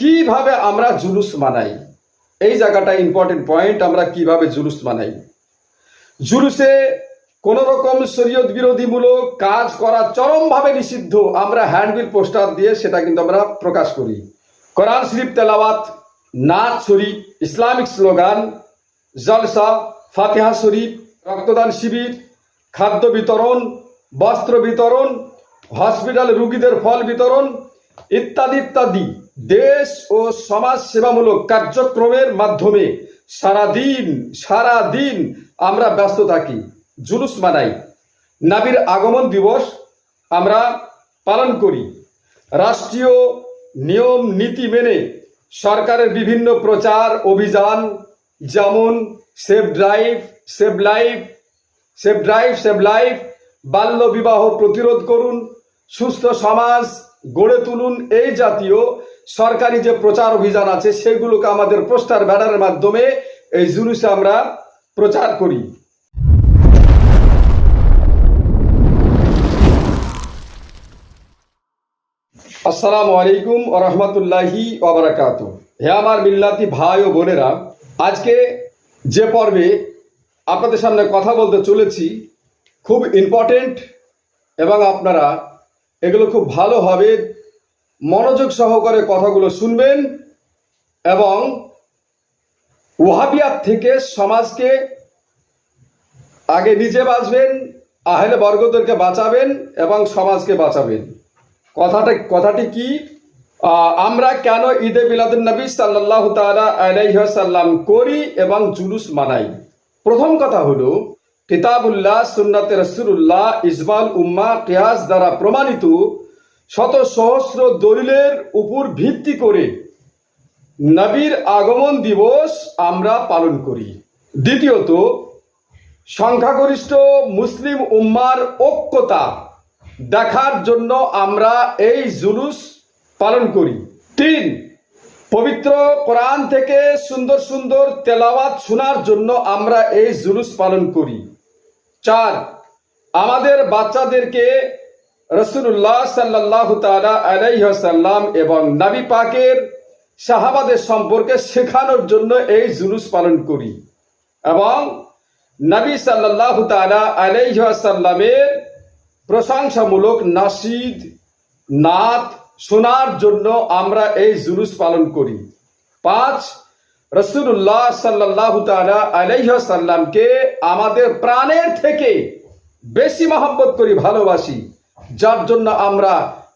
কীভাবে আমরা জুলুস মানাই? এই জায়গাটা ইম্পর্টেন্ট পয়েন্ট আমরা কীভাবে জুলুস মানাই? জুলুসে কোন রকম শরীয়ত বিরোধীমূলক কাজ করা চরমভাবে নিষিদ্ধ, আমরা হ্যান্ডবিল পোস্টার দিয়ে সেটা কিন্তু আমরা প্রকাশ করি। কোরআন শরীফ তেলাওয়াত, নাচ শরীফ, ইসলামিক স্লোগান, জলসা, ফাতেহা শরীফ, রক্তদান শিবির, খাদ্য বিতরণ, বস্ত্র বিতরণ, হসপিটাল রুগীদের ফল বিতরণ, ইত্যাদি ইত্যাদি। দেশ ও সমাজ সেবামূলক কার্যক্রমের মাধ্যমে সারাদিন সারাদিন আমরা ব্যস্ত থাকি, জুলুস মানাই। নাবির আগমন দিবস আমরা পালন করি। রাষ্ট্রীয় নিয়ম, নীতি মেনে সরকারের বিভিন্ন প্রচার, অভিযান, যেমন save drive, save life, save drive, save life, বাল্য বিবাহ প্রতিরোধ করুন, সুস্থ সমাজ গড়ে তুলুন, এই জাতীয় সরকারি যে প্রচার অভিযান আছে, সেগুলোকে আমাদের পোস্টার ব্যানারের মাধ্যমে এই জুলুসে আমরা প্রচার করি। আসসালামু আলাইকুম ও রহমতুল্লাহি ওবরাকাত হে আমার মিল্লাতি ভাই ও বোনেরা, আজকে যে পর্বে আপনাদের সামনে কথা বলতে চলেছি, খুব ইম্পর্টেন্ট এবং আপনারা এগুলো খুব ভালোভাবে মনোযোগ সহকারে কথাগুলো শুনবেন এবং ওয়াহাবিয়াত থেকে সমাজকে আগে নিজে বাঁচবেন, আহলে বর্গদেরকে বাঁচাবেন এবং সমাজকে বাঁচাবেন। কথাটা, কথাটি কি? আমরা কেন ঈদে মিলাদুল নবী সাল্লাহ তালা আলাইসাল্লাম করি এবং জুলুস মানাই? প্রথম কথা হলো, কিতাবুল্লাহ, সুন্নাতে রসুল্লাহ ইসমাল উম্মা, কিয়াস দ্বারা প্রমাণিত শত সহস্র দলিলের উপর ভিত্তি করে নবীর আগমন দিবস আমরা পালন করি। দ্বিতীয়ত, সংখ্যাগরিষ্ঠ মুসলিম উম্মার ঐক্যতা দেখার জন্য আমরা এই জুলুস পালন করি। তিন, পবিত্র কোরআন থেকে সুন্দর সুন্দর তেলাওয়াত শোনার জন্য আমরা এই জুলুস পালন করি। চার, আমাদের বাচ্চাদেরকে রসুল্লাহ সাল্লাহ তালা এবং নাবি পাকের সাহাবাদের সম্পর্কে শেখানোর জন্য এই জুলুস পালন করি। এবং নবী সাল্লাহ তালা আলাইসাল্লামের প্রশংসামূলক নাসিদ, নাত শোনার জন্য আমরা এই জুলুস পালন করি। পাঁচ রসুল্লাহ সাল্লাহ তালা আলাইসাল্লামকে আমাদের প্রাণের থেকে বেশি মহব্বত করি, ভালোবাসি। যার জন্য আমরা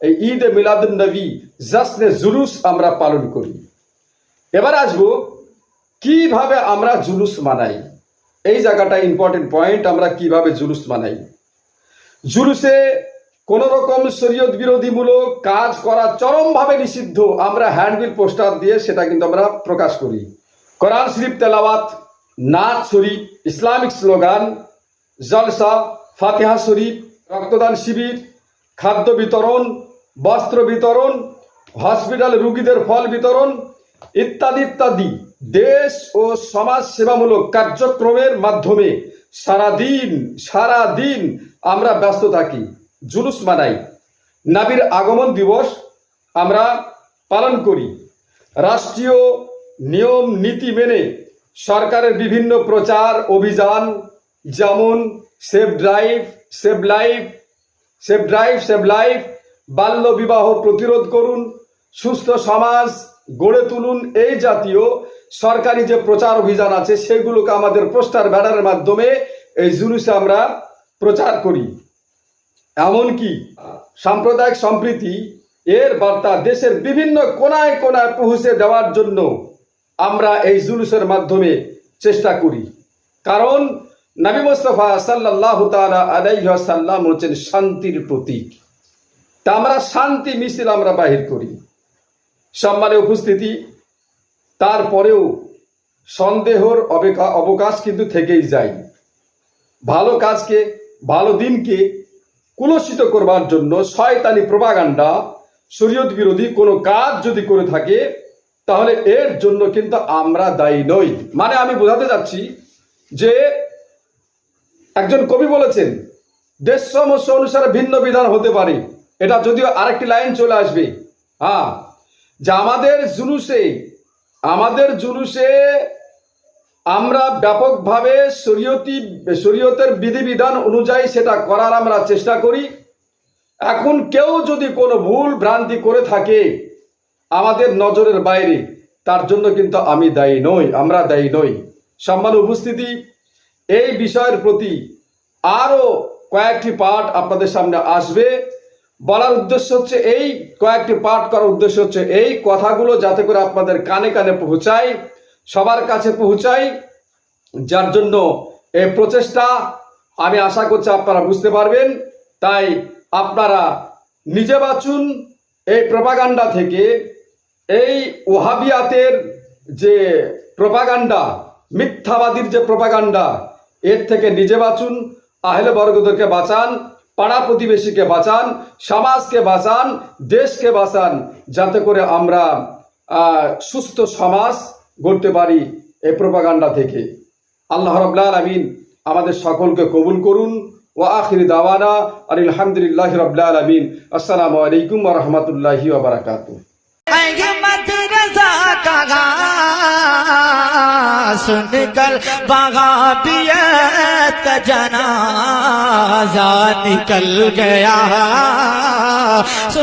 এই ঈদে মিলাদুল নবী জাসনে জুলুস আমরা পালন করি। এবার আসব, কীভাবে আমরা জুলুস মানাই? এই জায়গাটা ইম্পর্টেন্ট পয়েন্ট আমরা কীভাবে জুলুস মানাই? জুলুসে কোন রকম শরীয়ত বিরোধীমূলক কাজ করা চরমভাবে নিষিদ্ধ, আমরা হ্যান্ডবিল পোস্টার দিয়ে সেটা কিন্তু আমরা প্রকাশ করি। কোরআন শরীফ তেলাওয়াত, নাচ শরীফ, ইসলামিক স্লোগান, জলসা, ফাতেহা শরীফ, রক্তদান শিবির খাদ্য বিতরণ, বস্ত্র বিতরণ, হসপিটাল রুগীদের ফল বিতরণ ইত্যাদি ইত্যাদি দেশ ও সমাজ সেবামূলক কার্যক্রমের মাধ্যমে সারাদিন সারাদিন আমরা ব্যস্ত থাকি। জুলুস মানাই। নাবির আগমন দিবস আমরা পালন করি। রাষ্ট্রীয় নিয়ম, নীতি মেনে সরকারের বিভিন্ন প্রচার, অভিযান, যেমন save drive, save life save drive, save life, বাল্য বিবাহ প্রতিরোধ করুন, সুস্থ সমাজ গড়ে তুলুন। এই জাতীয় সরকারি যে প্রচার অভিযান আছে, সেগুলোকে আমাদের পোস্টার ব্যানারের মাধ্যমে এই জুলুসে আমরা প্রচার করি। এমনকি সাম্প্রদায়িক সম্প্রীতি এর বার্তা দেশের বিভিন্ন কোনায় কোনায় পৌঁছে দেওয়ার জন্য আমরা এই জুলুসের মাধ্যমে চেষ্টা করি। কারণ নবী মুস্তফা সাল্লাহ তালা আলাইসাল্লাম হচ্ছেন শান্তির প্রতীক। তা আমরা শান্তি মিছিল আমরা বাহির করি। সম্মানে উপস্থিতি, তারপরেও সন্দেহর অবেকা- অবকাশ কিন্তু থেকেই যায়। ভালো কাজকে, ভালো দিনকে কুলসিত করবার জন্য শয়তানি প্রভাগান্ডা শরীয়ত বিরোধী কোনো কাজ যদি করে থাকে, তাহলে এর জন্য কিন্তু আমরা দায়ী নই। মানে আমি বোঝাতে যাচ্ছি যে একজন কবি বলেছেন, দেশ সমস্যা অনুসারে ভিন্ন বিধান হতে পারে। এটা যদিও আরেকটি লাইন চলে আসবে। হ্যাঁ যে আমাদের জুলুসে আমাদের জুলুসে আমরা ব্যাপকভাবে শরীয়তি, শরীয়তের বিধিবিধান অনুযায়ী সেটা করার আমরা চেষ্টা করি। এখন কেউ যদি কোনো ভুল ভ্রান্তি করে থাকে আমাদের নজরের বাইরে, তার জন্য কিন্তু আমি দায়ী নই, আমরা দায়ী নই। সম্মান উপস্থিতি এই বিষয়ের প্রতি আরও কয়েকটি পাঠ আপনাদের সামনে আসবে। বলার উদ্দেশ্য হচ্ছে এই, কয়েকটি পাঠ করার উদ্দেশ্য হচ্ছে এই কথাগুলো যাতে করে আপনাদের কানে কানে পৌঁছায়, সবার কাছে পৌঁছায়। যার জন্য এই প্রচেষ্টা আমি আশা করছি আপনারা বুঝতে পারবেন। তাই আপনারা নিজে বাঁচুন, এই প্রপাগান্ডা থেকে। এই ওহাবিয়াতের যে প্রপাগান্ডা, মিথ্যাবাদীর যে প্রপাগান্ডা এর থেকে নিজে বাঁচুন, আহলে বর্গদেরকে বাঁচান, পাড়া প্রতিবেশীকে বাঁচান, সমাজকে বাঁচান, দেশকে বাঁচান, যাতে করে আমরা সুস্থ সমাজ গড়তে পারি এই প্রপাগান্ডা থেকে। আল্লাহ রব্লা আলমিন আমাদের সকলকে কবুল করুন। ও আখির দাওয়ানা আর আলহামদুলিল্লাহ রব্লা আলমিন। আসসালামু আলাইকুম রহমতুল্লাহি ওবরাকাতু سن کر بغابیت کا جنازہ نکل گیا۔ سن